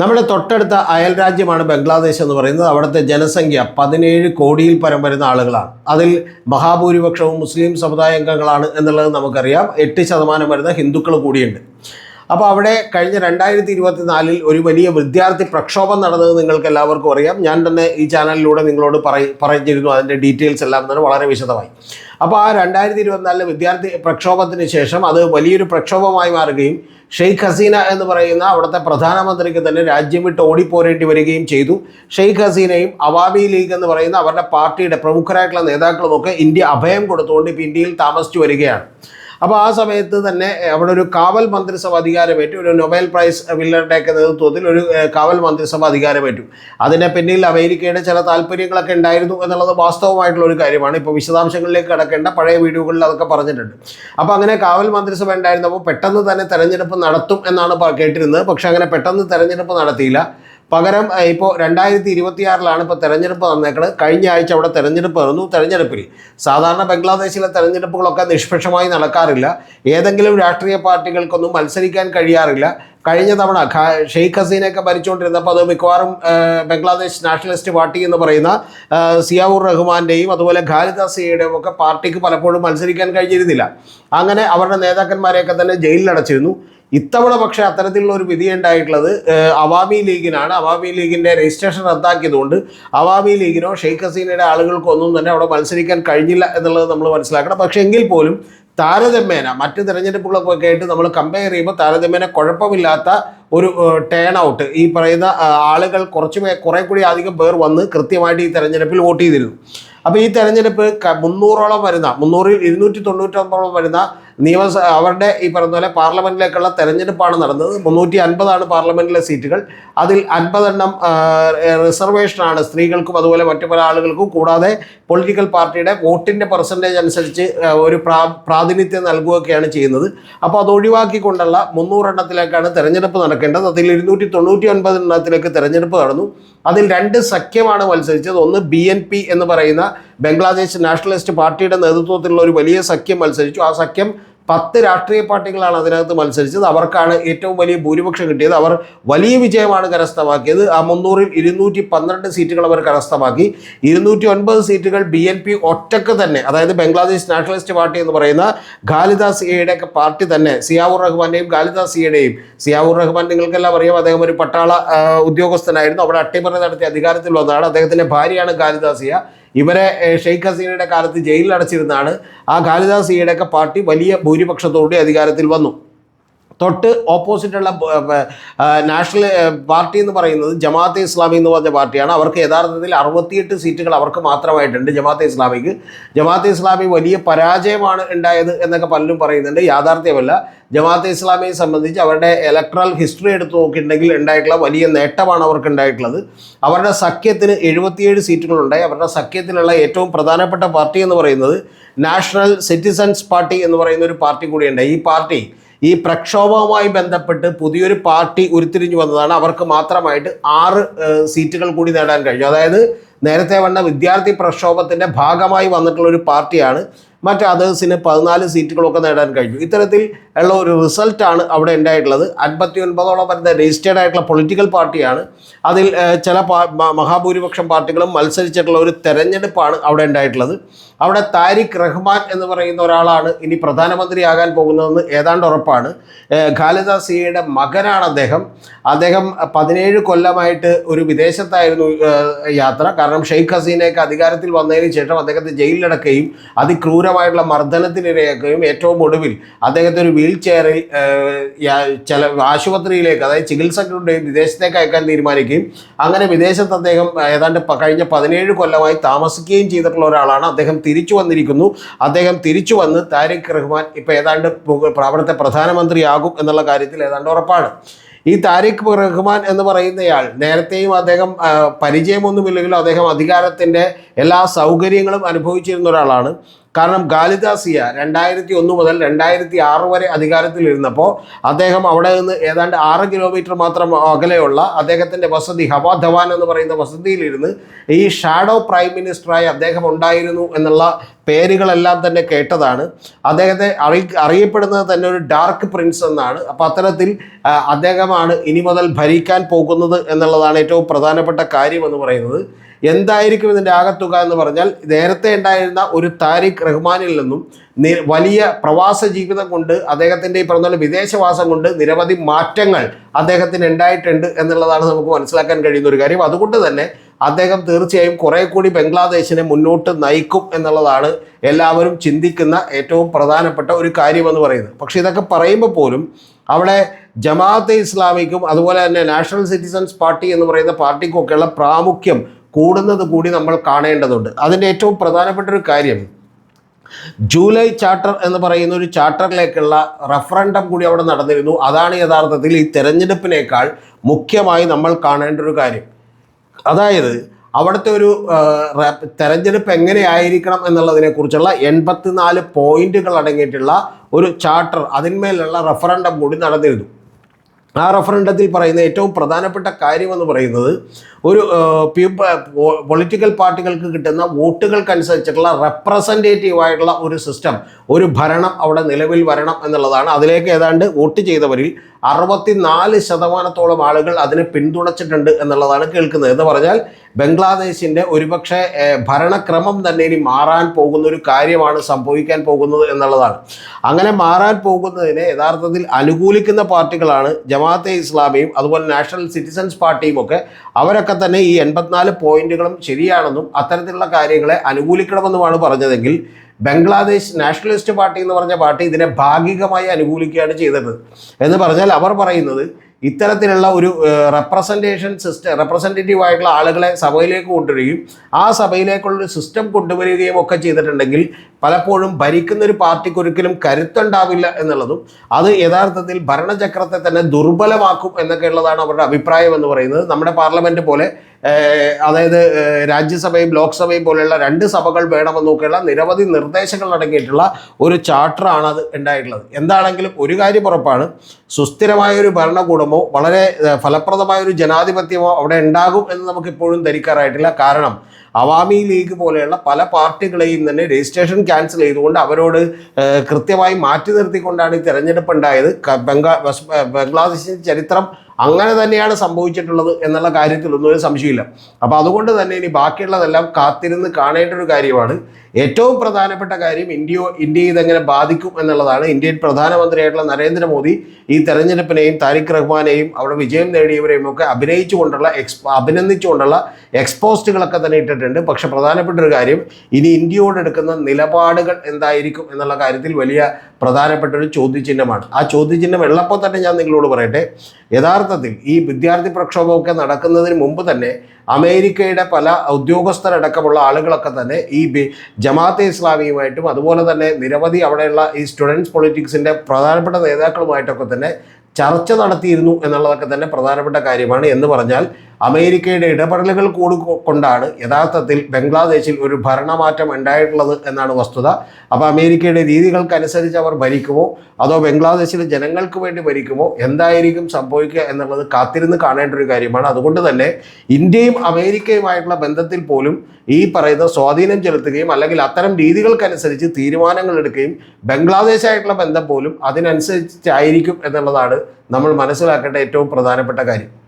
നമ്മുടെ തൊട്ടടുത്ത അയൽ രാജ്യമാണ് ബംഗ്ലാദേശ് എന്ന് പറയുന്നത്. അവിടുത്തെ ജനസംഖ്യ പതിനേഴ് കോടിയിൽ പരം വരുന്ന ആളുകളാണ്. അതിൽ മഹാഭൂരിപക്ഷവും മുസ്ലിം സമുദായ അംഗങ്ങളാണ് എന്നുള്ളത് നമുക്കറിയാം. എട്ട് ശതമാനം വരുന്ന ഹിന്ദുക്കൾ കൂടിയുണ്ട്. അപ്പോൾ അവിടെ കഴിഞ്ഞ രണ്ടായിരത്തി ഇരുപത്തി നാലിൽ ഒരു വലിയ വിദ്യാർത്ഥി പ്രക്ഷോഭം നടന്നത് നിങ്ങൾക്ക് എല്ലാവർക്കും അറിയാം. ഞാൻ തന്നെ ഈ ചാനലിലൂടെ നിങ്ങളോട് പറയ പറഞ്ഞിരുന്നു. അതിന്റെ ഡീറ്റെയിൽസ് എല്ലാം തന്നെ വളരെ വിശദമായി. അപ്പോൾ ആ രണ്ടായിരത്തി ഇരുപത്തിനാലിലെ വിദ്യാർത്ഥി പ്രക്ഷോഭത്തിന് ശേഷം അത് വലിയൊരു പ്രക്ഷോഭമായി മാറുകയും ഷെയ്ഖ് ഹസീന എന്ന് പറയുന്ന അവിടുത്തെ പ്രധാനമന്ത്രിക്ക് തന്നെ രാജ്യം വിട്ട് ഓടിപ്പോരേണ്ടി വരികയും ചെയ്തു. ഷെയ്ഖ് ഹസീനയും അവാമി ലീഗ് എന്ന് പറയുന്ന അവരുടെ പാർട്ടിയുടെ പ്രമുഖരായിട്ടുള്ള നേതാക്കളുമൊക്കെ ഇന്ത്യ അഭയം കൊടുത്തുകൊണ്ട് ഇപ്പോൾ ഇന്ത്യയിൽ താമസിച്ചു വരികയാണ്. അപ്പോൾ ആ സമയത്ത് തന്നെ അവിടെ ഒരു കാവൽ മന്ത്രിസഭ അധികാരമേറ്റു. ഒരു നൊബേൽ പ്രൈസ് വില്ലറുടെയൊക്കെ നേതൃത്വത്തിൽ ഒരു കാവൽ മന്ത്രിസഭ അധികാരമേറ്റു. അതിന്റെ പിന്നിൽ അമേരിക്കയുടെ ചില താല്പര്യങ്ങളൊക്കെ ഉണ്ടായിരുന്നു എന്നുള്ളത് വാസ്തവമായിട്ടുള്ള ഒരു കാര്യമാണ്. ഇപ്പോൾ വിശദാംശങ്ങളിലേക്ക് കിടക്കേണ്ട പഴയ വീഡിയോകളിൽ അതൊക്കെ പറഞ്ഞിട്ടുണ്ട്. അപ്പോൾ അങ്ങനെ കാവൽ മന്ത്രിസഭ ഉണ്ടായിരുന്നപ്പോൾ പെട്ടെന്ന് തന്നെ തെരഞ്ഞെടുപ്പ് നടത്തും എന്നാണ് കേട്ടിരുന്നത്. പക്ഷേ അങ്ങനെ പെട്ടെന്ന് തെരഞ്ഞെടുപ്പ് നടത്തിയില്ല. പകരം ഇപ്പോൾ രണ്ടായിരത്തി ഇരുപത്തിയാറിലാണ് ഇപ്പോൾ തെരഞ്ഞെടുപ്പ് തന്നേക്കുന്നത് കഴിഞ്ഞ ആഴ്ച അവിടെ തെരഞ്ഞെടുപ്പ് നടന്നു തെരഞ്ഞെടുപ്പിൽ സാധാരണ ബംഗ്ലാദേശിലെ തെരഞ്ഞെടുപ്പുകളൊക്കെ നിഷ്പക്ഷമായി നടക്കാറില്ല. ഏതെങ്കിലും രാഷ്ട്രീയ പാർട്ടികൾക്കൊന്നും മത്സരിക്കാൻ കഴിയാറില്ല. കഴിഞ്ഞ തവണ ഷെയ്ഖ് ഹസീനയൊക്കെ ഭരിച്ചുകൊണ്ടിരുന്നപ്പോൾ അത് മിക്കവാറും ബംഗ്ലാദേശ് നാഷണലിസ്റ്റ് പാർട്ടി എന്ന് പറയുന്ന സിയാവുർ റഹ്മാന്റെയും അതുപോലെ ഖാലിദ് ഒക്കെ പാർട്ടിക്ക് പലപ്പോഴും മത്സരിക്കാൻ കഴിഞ്ഞിരുന്നില്ല. അങ്ങനെ അവരുടെ നേതാക്കന്മാരെയൊക്കെ തന്നെ ജയിലിലടച്ചിരുന്നു. ഇത്തവണ പക്ഷേ അത്തരത്തിലുള്ള ഒരു വിധി ഉണ്ടായിട്ടുള്ളത് അവാമി ലീഗിനാണ്. അവാമി ലീഗിന്റെ രജിസ്ട്രേഷൻ റദ്ദാക്കിയതുകൊണ്ട് അവാമി ലീഗിനോ ഷെയ്ഖ് ഹസീനയുടെ ആളുകൾക്കോ ഒന്നും തന്നെ അവിടെ മത്സരിക്കാൻ കഴിഞ്ഞില്ല എന്നുള്ളത് നമ്മൾ മനസ്സിലാക്കണം. പക്ഷേ എങ്കിൽ പോലും താരതമ്യേന മറ്റ് തിരഞ്ഞെടുപ്പുകളൊക്കെ ആയിട്ട് നമ്മൾ കമ്പയർ ചെയ്യുമ്പോൾ താരതമ്യേന കുഴപ്പമില്ലാത്ത ഒരു ടേൺ ഔട്ട് ഈ പറയുന്ന ആളുകൾ കുറച്ച് കുറേ കൂടി അധികം പേർ വന്ന് കൃത്യമായിട്ട് ഈ തെരഞ്ഞെടുപ്പിൽ വോട്ട് ചെയ്തിരുന്നു. അപ്പോൾ ഈ തെരഞ്ഞെടുപ്പ് മുന്നൂറോളം വരുന്ന മുന്നൂറിൽ ഇരുന്നൂറ്റി തൊണ്ണൂറ്റൊമ്പതോളം വരുന്ന നിയമസ അവരുടെ ഈ പറഞ്ഞ പോലെ പാർലമെന്റിലേക്കുള്ള തെരഞ്ഞെടുപ്പാണ് നടന്നത്. മുന്നൂറ്റി അൻപതാണ് പാർലമെന്റിലെ സീറ്റുകൾ. അതിൽ അൻപതെണ്ണം റിസർവേഷനാണ് സ്ത്രീകൾക്കും അതുപോലെ മറ്റു പല ആളുകൾക്കും. കൂടാതെ പൊളിറ്റിക്കൽ പാർട്ടിയുടെ വോട്ടിന്റെ പെർസെന്റേജ് അനുസരിച്ച് ഒരു പ്രാ പ്രാതിനിധ്യം നൽകുകയൊക്കെയാണ് ചെയ്യുന്നത്. അപ്പോൾ അത് ഒഴിവാക്കിക്കൊണ്ടുള്ള മുന്നൂറെണ്ണത്തിലേക്കാണ് തെരഞ്ഞെടുപ്പ് നടക്കേണ്ടത്. അതിൽ ഇരുന്നൂറ്റി തൊണ്ണൂറ്റി ഒൻപത് എണ്ണത്തിലേക്ക് തെരഞ്ഞെടുപ്പ് നടന്നു. അതിൽ രണ്ട് സഖ്യമാണ് മത്സരിച്ചത്. ഒന്ന് ബി എൻ പി എന്ന് പറയുന്ന ബംഗ്ലാദേശ് നാഷണലിസ്റ്റ് പാർട്ടിയുടെ നേതൃത്വത്തിലുള്ള ഒരു വലിയ സഖ്യം മത്സരിച്ചു. ആ സഖ്യം പത്ത് രാഷ്ട്രീയ പാർട്ടികളാണ് അതിനകത്ത് മത്സരിച്ചത്. അവർക്കാണ് ഏറ്റവും വലിയ ഭൂരിപക്ഷം കിട്ടിയത്. അവർ വലിയ വിജയമാണ് കരസ്ഥമാക്കിയത്. ആ മുന്നൂറിൽ ഇരുന്നൂറ്റി പന്ത്രണ്ട് സീറ്റുകൾ അവർ കരസ്ഥമാക്കി. ഇരുന്നൂറ്റി ഒൻപത് സീറ്റുകൾ ബി എൻ പി ഒറ്റയ്ക്ക് തന്നെ അതായത് ബംഗ്ലാദേശ് നാഷണലിസ്റ്റ് പാർട്ടി എന്ന് പറയുന്ന ഖാലിദാ സിയയുടെ ഒക്കെ പാർട്ടി തന്നെ സിയാവുർ റഹ്മാന്റെയും ഖാലിദാ സിയയുടെയും. സിയാവുർ റഹ്മാൻ നിങ്ങൾക്കെല്ലാം അറിയാം അദ്ദേഹം ഒരു പട്ടാള ഉദ്യോഗസ്ഥനായിരുന്നു. അവിടെ അട്ടിമറി നടത്തി അധികാരത്തിൽ വന്നതാണ് അദ്ദേഹത്തിന്റെ ഭാര്യയാണ് ഖാലിദാ സിയ. ഇവരെ ഷെയ്ഖ് ഹസീനയുടെ കാലത്ത് ജയിലിൽ അടച്ചിരുന്നാണ് ആ കാളിദാസ് ഈയിടെയൊക്കെ പാർട്ടി വലിയ ഭൂരിപക്ഷത്തോടെ അധികാരത്തിൽ വന്നു. തൊട്ട് ഓപ്പോസിറ്റുള്ള നാഷണൽ പാർട്ടി എന്ന് പറയുന്നത് ജമാഅത്തെ ഇസ്ലാമി എന്ന് പറഞ്ഞ പാർട്ടിയാണ്. അവർക്ക് യഥാർത്ഥത്തിൽ അറുപത്തിയെട്ട് സീറ്റുകൾ അവർക്ക് മാത്രമായിട്ടുണ്ട് ജമാഅത്തെ ഇസ്ലാമിക്ക്. ജമാഅത്തെ ഇസ്ലാമി വലിയ പരാജയമാണ് ഉണ്ടായത് എന്നൊക്കെ പലരും പറയുന്നുണ്ട്. യാഥാർത്ഥ്യമല്ല. ജമാഅത്തെ ഇസ്ലാമിയെ സംബന്ധിച്ച് അവരുടെ ഇലക്ട്രൽ ഹിസ്റ്ററി എടുത്ത് നോക്കിയിട്ടുണ്ടെങ്കിൽ ഉണ്ടായിട്ടുള്ള വലിയ നേട്ടമാണ് അവർക്ക് ഉണ്ടായിട്ടുള്ളത്. അവരുടെ സഖ്യത്തിന് എഴുപത്തിയേഴ് സീറ്റുകളുണ്ടായി. അവരുടെ സഖ്യത്തിലുള്ള ഏറ്റവും പ്രധാനപ്പെട്ട പാർട്ടി എന്ന് പറയുന്നത് നാഷണൽ സിറ്റിസൻസ് പാർട്ടി എന്ന് പറയുന്ന ഒരു പാർട്ടി കൂടിയുണ്ട്. ഈ പാർട്ടി ഈ പ്രക്ഷോഭവുമായി ബന്ധപ്പെട്ട് പുതിയൊരു പാർട്ടി ഉരുത്തിരിഞ്ഞു വന്നതാണ്. അവർക്ക് മാത്രമായിട്ട് ആറ് സീറ്റുകൾ കൂടി നേടാൻ കഴിഞ്ഞു. അതായത് നേരത്തെ വന്ന വിദ്യാർത്ഥി പ്രക്ഷോഭത്തിന്റെ ഭാഗമായി വന്നിട്ടുള്ള ഒരു പാർട്ടിയാണ്. മറ്റ് അതേഴ്സിന് പതിനാല് സീറ്റുകളൊക്കെ നേടാൻ കഴിഞ്ഞു. ഇത്തരത്തിൽ ഉള്ള ഒരു റിസൾട്ടാണ് അവിടെ ഉണ്ടായിട്ടുള്ളത്. അൻപത്തി ഒൻപതോളം വരുന്ന രജിസ്റ്റേർഡ് ആയിട്ടുള്ള പൊളിറ്റിക്കൽ പാർട്ടിയാണ്. അതിൽ ചില മഹാഭൂരിപക്ഷം പാർട്ടികളും മത്സരിച്ചിട്ടുള്ള ഒരു തെരഞ്ഞെടുപ്പാണ് അവിടെ ഉണ്ടായിട്ടുള്ളത്. അവിടെ താരിഖ് റഹ്മാൻ എന്ന് പറയുന്ന ഒരാളാണ് ഇനി പ്രധാനമന്ത്രിയാകാൻ പോകുന്നതെന്ന് ഏതാണ്ട് ഉറപ്പാണ്. ഖാലിദ സിയയുടെ മകനാണ് അദ്ദേഹം. അദ്ദേഹം പതിനേഴ് കൊല്ലമായിട്ട് ഒരു വിദേശത്തായിരുന്നു യാത്ര. കാരണം ഷെയ്ഖ് ഹസീനയൊക്കെ അധികാരത്തിൽ വന്നതിന് ശേഷം അദ്ദേഹത്തെ ജയിലിലടക്കുകയും അതിക്രൂരമായിട്ടുള്ള മർദ്ദനത്തിനിരയാക്കുകയും ഏറ്റവും ഒടുവിൽ അദ്ദേഹത്തെ ഒരു ചെയറിൽ ചില ആശുപത്രിയിലേക്ക് അതായത് ചികിത്സയ്ക്ക് കൊണ്ട് വിദേശത്തേക്ക് അയക്കാൻ തീരുമാനിക്കുകയും അങ്ങനെ വിദേശത്ത് അദ്ദേഹം ഏതാണ്ട് കഴിഞ്ഞ പതിനേഴ് കൊല്ലമായി താമസിക്കുകയും ചെയ്തിട്ടുള്ള ഒരാളാണ്. അദ്ദേഹം തിരിച്ചു വന്നിരിക്കുന്നു. അദ്ദേഹം തിരിച്ചു വന്ന് താരിഖ് റഹ്മാൻ ഇപ്പോൾ ഏതാണ്ട് അവിടുത്തെ പ്രധാനമന്ത്രിയാകും എന്നുള്ള കാര്യത്തിൽ ഏതാണ്ട് ഉറപ്പാണ്. ഈ താരിഖ് റഹ്മാൻ എന്ന് പറയുന്നയാൾ നേരത്തെയും അദ്ദേഹം പരിചയമൊന്നുമില്ലെങ്കിലും അദ്ദേഹം അധികാരത്തിന്റെ എല്ലാ സൗകര്യങ്ങളും അനുഭവിച്ചിരുന്ന ഒരാളാണ്. കാരണം ഖാലിദാസിയ രണ്ടായിരത്തി ഒന്ന് മുതൽ രണ്ടായിരത്തി ആറ് വരെ അധികാരത്തിലിരുന്നപ്പോൾ അദ്ദേഹം അവിടെ നിന്ന് ഏതാണ്ട് ആറ് കിലോമീറ്റർ മാത്രം അകലെയുള്ള അദ്ദേഹത്തിന്റെ വസതി ഹവാ ധവാൻ എന്ന് പറയുന്ന വസതിയിലിരുന്ന് ഈ ഷാഡോ പ്രൈം മിനിസ്റ്ററായി അദ്ദേഹം ഉണ്ടായിരുന്നു എന്നുള്ള പേരുകളെല്ലാം തന്നെ കേട്ടതാണ്. അദ്ദേഹത്തെ അറി അറിയപ്പെടുന്നത് തന്നെ ഒരു ഡാർക്ക് പ്രിൻസ് എന്നാണ്. അപ്പം അത്തരത്തിൽ അദ്ദേഹമാണ് ഇനി മുതൽ ഭരിക്കാൻ പോകുന്നത് എന്നുള്ളതാണ് ഏറ്റവും പ്രധാനപ്പെട്ട കാര്യം എന്ന് പറയുന്നത്. എന്തായിരിക്കും ഇതിന്റെ ആകത്തുക എന്ന് പറഞ്ഞാൽ നേരത്തെ ഉണ്ടായിരുന്ന ഒരു താരിഖ് റഹ്മാനിൽ നിന്നും വലിയ പ്രവാസ ജീവിതം കൊണ്ട് അദ്ദേഹത്തിന്റെ ഈ പറഞ്ഞ വിദേശവാസം കൊണ്ട് നിരവധി മാറ്റങ്ങൾ അദ്ദേഹത്തിന് ഉണ്ടായിട്ടുണ്ട് എന്നുള്ളതാണ് നമുക്ക് മനസ്സിലാക്കാൻ കഴിയുന്ന ഒരു കാര്യം. അതുകൊണ്ട് തന്നെ അദ്ദേഹം തീർച്ചയായും കുറെ കൂടി ബംഗ്ലാദേശിനെ മുന്നോട്ട് നയിക്കും എന്നുള്ളതാണ് എല്ലാവരും ചിന്തിക്കുന്ന ഏറ്റവും പ്രധാനപ്പെട്ട ഒരു കാര്യമെന്ന് പറയുന്നത്. പക്ഷേ ഇതൊക്കെ പറയുമ്പോൾ പോലും അവിടെ ജമാഅത്തെ ഇസ്ലാമിക്കും അതുപോലെ തന്നെ നാഷണൽ സിറ്റിസൻസ് പാർട്ടി എന്ന് പറയുന്ന പാർട്ടിക്കൊക്കെയുള്ള പ്രാമുഖ്യം കൂടുന്നത് കൂടി നമ്മൾ കാണേണ്ടതുണ്ട്. അതിന്റെ ഏറ്റവും പ്രധാനപ്പെട്ട ഒരു കാര്യം ജൂലൈ ചാർട്ടർ എന്ന് പറയുന്ന ഒരു ചാർട്ടറിലേക്കുള്ള റഫറൻഡം കൂടി അവിടെ നടന്നിരുന്നു. അതാണ് യഥാർത്ഥത്തിൽ ഈ തെരഞ്ഞെടുപ്പിനേക്കാൾ മുഖ്യമായി നമ്മൾ കാണേണ്ട ഒരു കാര്യം. അതായത് അവിടുത്തെ ഒരു തെരഞ്ഞെടുപ്പ് എങ്ങനെയായിരിക്കണം എന്നുള്ളതിനെക്കുറിച്ചുള്ള എൺപത്തിനാല് പോയിന്റുകൾ അടങ്ങിയിട്ടുള്ള ഒരു ചാർട്ടർ അതിന്മേലുള്ള റഫറൻഡം കൂടി നടന്നിരുന്നു. ആ റഫറൻഡത്തിൽ പറയുന്ന ഏറ്റവും പ്രധാനപ്പെട്ട കാര്യമെന്ന് പറയുന്നത് ഒരു പൊളിറ്റിക്കൽ പാർട്ടികൾക്ക് കിട്ടുന്ന വോട്ടുകൾക്കനുസരിച്ചിട്ടുള്ള റെപ്രസെന്റേറ്റീവ് ആയിട്ടുള്ള ഒരു സിസ്റ്റം ഒരു ഭരണം അവിടെ നിലവിൽ വരണം എന്നുള്ളതാണ്. അതിലേക്ക് ഏതാണ്ട് വോട്ട് ചെയ്തവരിൽ അറുപത്തിനാല് ശതമാനത്തോളം ആളുകൾ അതിനെ പിന്തുണച്ചിട്ടുണ്ട് എന്നുള്ളതാണ് കേൾക്കുന്നത്. എന്ന് പറഞ്ഞാൽ ബംഗ്ലാദേശിന്റെ ഒരുപക്ഷെ ഭരണക്രമം തന്നെ ഇനി മാറാൻ പോകുന്ന ഒരു കാര്യമാണ് സംഭവിക്കാൻ പോകുന്നത് എന്നുള്ളതാണ്. അങ്ങനെ മാറാൻ പോകുന്നതിനെ യഥാർത്ഥത്തിൽ അനുകൂലിക്കുന്ന പാർട്ടികളാണ് ജമാഅത്തെ ഇസ്ലാമിയും അതുപോലെ നാഷണൽ സിറ്റിസൻസ് പാർട്ടിയും ഒക്കെ അവരൊക്കെ തന്നെ ഈ എൺപത്തിനാല് പോയിന്റുകളും ശരിയാണെന്നും അത്തരത്തിലുള്ള കാര്യങ്ങളെ അനുകൂലിക്കണമെന്നുമാണ് പറഞ്ഞതെങ്കിൽ ബംഗ്ലാദേശ് നാഷണലിസ്റ്റ് പാർട്ടി എന്ന് പറഞ്ഞ പാർട്ടി ഇതിനെ ഭാഗികമായി അനുകൂലിക്കുകയാണ് ചെയ്തത്. എന്ന് പറഞ്ഞാൽ അവർ പറയുന്നത് ഇത്തരത്തിലുള്ള ഒരു റെപ്രസെന്റേഷൻ സിസ്റ്റം റെപ്രസെന്റേറ്റീവ് ആയിട്ടുള്ള ആളുകളെ സഭയിലേക്ക് കൊണ്ടുവരികയും ആ സഭയിലേക്കുള്ള ഒരു സിസ്റ്റം കൊണ്ടുവരികയും ഒക്കെ ചെയ്തിട്ടുണ്ടെങ്കിൽ പലപ്പോഴും ഭരിക്കുന്ന ഒരു പാർട്ടിക്ക് ഒരിക്കലും കരുത്തുണ്ടാവില്ല എന്നുള്ളതും അത് യഥാർത്ഥത്തിൽ ഭരണചക്രത്തെ തന്നെ ദുർബലമാക്കും എന്നൊക്കെയുള്ളതാണ് അവരുടെ അഭിപ്രായം എന്ന് പറയുന്നത്. നമ്മുടെ പാർലമെന്റ് പോലെ അതായത് രാജ്യസഭയും ലോക്സഭയും പോലെയുള്ള രണ്ട് സഭകൾ വേണമെന്നൊക്കെയുള്ള നിരവധി നിർദ്ദേശങ്ങൾ അടങ്ങിയിട്ടുള്ള ഒരു ചാർട്ടറാണ് അത് ഉണ്ടായിട്ടുള്ളത്. എന്താണെങ്കിലും ഒരു കാര്യം ഉറപ്പാണ് സുസ്ഥിരമായ ഒരു ഭരണകൂടമോ വളരെ ഫലപ്രദമായ ഒരു ജനാധിപത്യമോ അവിടെ ഉണ്ടാകും എന്ന് നമുക്ക് ഇപ്പോഴും ധരിക്കാറായിട്ടില്ല. കാരണം അവാമി ലീഗ് പോലെയുള്ള പല പാർട്ടികളെയും തന്നെ രജിസ്ട്രേഷൻ ക്യാൻസൽ ചെയ്തുകൊണ്ട് അവരോട് കൃത്യമായി മാറ്റി നിർത്തിക്കൊണ്ടാണ് ഈ തെരഞ്ഞെടുപ്പ് ഉണ്ടായത്. ബംഗാ ബംഗ്ലാദേശിന്റെ ചരിത്രം അങ്ങനെ തന്നെയാണ് സംഭവിച്ചിട്ടുള്ളത് എന്നുള്ള കാര്യത്തിലൊന്നും ഒരു സംശയമില്ല അപ്പോൾ അതുകൊണ്ട് തന്നെ ഇനി ബാക്കിയുള്ളതെല്ലാം കാത്തിരുന്ന് കാണേണ്ട ഒരു കാര്യമാണ്. ഏറ്റവും പ്രധാനപ്പെട്ട കാര്യം ഇന്ത്യയോ ഇന്ത്യയെ ഇതെങ്ങനെ ബാധിക്കും എന്നുള്ളതാണ്. ഇന്ത്യൻ പ്രധാനമന്ത്രിയായിട്ടുള്ള നരേന്ദ്രമോദി ഈ തെരഞ്ഞെടുപ്പിനെയും താരിഖ് റഹ്മാനെയും അവിടെ വിജയം നേടിയവരെയും ഒക്കെ അഭിനയിച്ചുകൊണ്ടുള്ള എക്സ് അഭിനന്ദിച്ചുകൊണ്ടുള്ള എക്സ്പോസ്റ്റുകളൊക്കെ തന്നെ ഇട്ടിട്ടുണ്ട്. പക്ഷെ പ്രധാനപ്പെട്ട ഒരു കാര്യം ഇനി ഇന്ത്യയോട് എടുക്കുന്ന നിലപാടുകൾ എന്തായിരിക്കും എന്നുള്ള കാര്യത്തിൽ വലിയ പ്രധാനപ്പെട്ട ഒരു ചോദ്യചിഹ്നമാണ്. ആ ചോദ്യചിഹ്നം ഉള്ളപ്പോൾ തന്നെ ഞാൻ നിങ്ങളോട് പറയട്ടെ യഥാർത്ഥത്തിൽ ഈ വിദ്യാർത്ഥി പ്രക്ഷോഭമൊക്കെ നടക്കുന്നതിന് മുമ്പ് തന്നെ അമേരിക്കയുടെ പല ഉദ്യോഗസ്ഥരടക്കമുള്ള ആളുകളൊക്കെ തന്നെ ഈ ജമാഅത്തെ ഇസ്ലാമിയുമായിട്ടും അതുപോലെ തന്നെ നിരവധി അവിടെയുള്ള ഈ സ്റ്റുഡൻസ് പൊളിറ്റിക്സിന്റെ പ്രധാനപ്പെട്ട നേതാക്കളുമായിട്ടൊക്കെ തന്നെ ചർച്ച നടത്തിയിരുന്നു എന്നുള്ളതൊക്കെ തന്നെ പ്രധാനപ്പെട്ട കാര്യമാണ് എന്ന് പറഞ്ഞാൽ അമേരിക്കയുടെ ഇടപെടലുകൾ കൂടി കൊണ്ടാണ് യഥാർത്ഥത്തിൽ ബംഗ്ലാദേശിൽ ഒരു ഭരണമാറ്റം ഉണ്ടായിട്ടുള്ളത് എന്നാണ് വസ്തുത. അപ്പോൾ അമേരിക്കയുടെ രീതികൾക്കനുസരിച്ച് അവർ ഭരിക്കുമോ? അതോ ബംഗ്ലാദേശിലെ ജനങ്ങൾക്ക് വേണ്ടി ഭരിക്കുമോ? എന്തായിരിക്കും സംഭവിക്കുക എന്നുള്ളത് കാത്തിരുന്ന് കാണേണ്ട ഒരു കാര്യമാണ്. അതുകൊണ്ട് തന്നെ ഇന്ത്യയും അമേരിക്കയുമായിട്ടുള്ള ബന്ധത്തിൽ പോലും ഈ പറയുന്ന സ്വാധീനം ചെലുത്തുകയും അല്ലെങ്കിൽ അത്തരം രീതികൾക്കനുസരിച്ച് തീരുമാനങ്ങൾ എടുക്കുകയും ബംഗ്ലാദേശായിട്ടുള്ള ബന്ധം പോലും അതിനനുസരിച്ചായിരിക്കും എന്നുള്ളതാണ് നമ്മൾ മനസ്സിലാക്കേണ്ട ഏറ്റവും പ്രധാനപ്പെട്ട കാര്യം.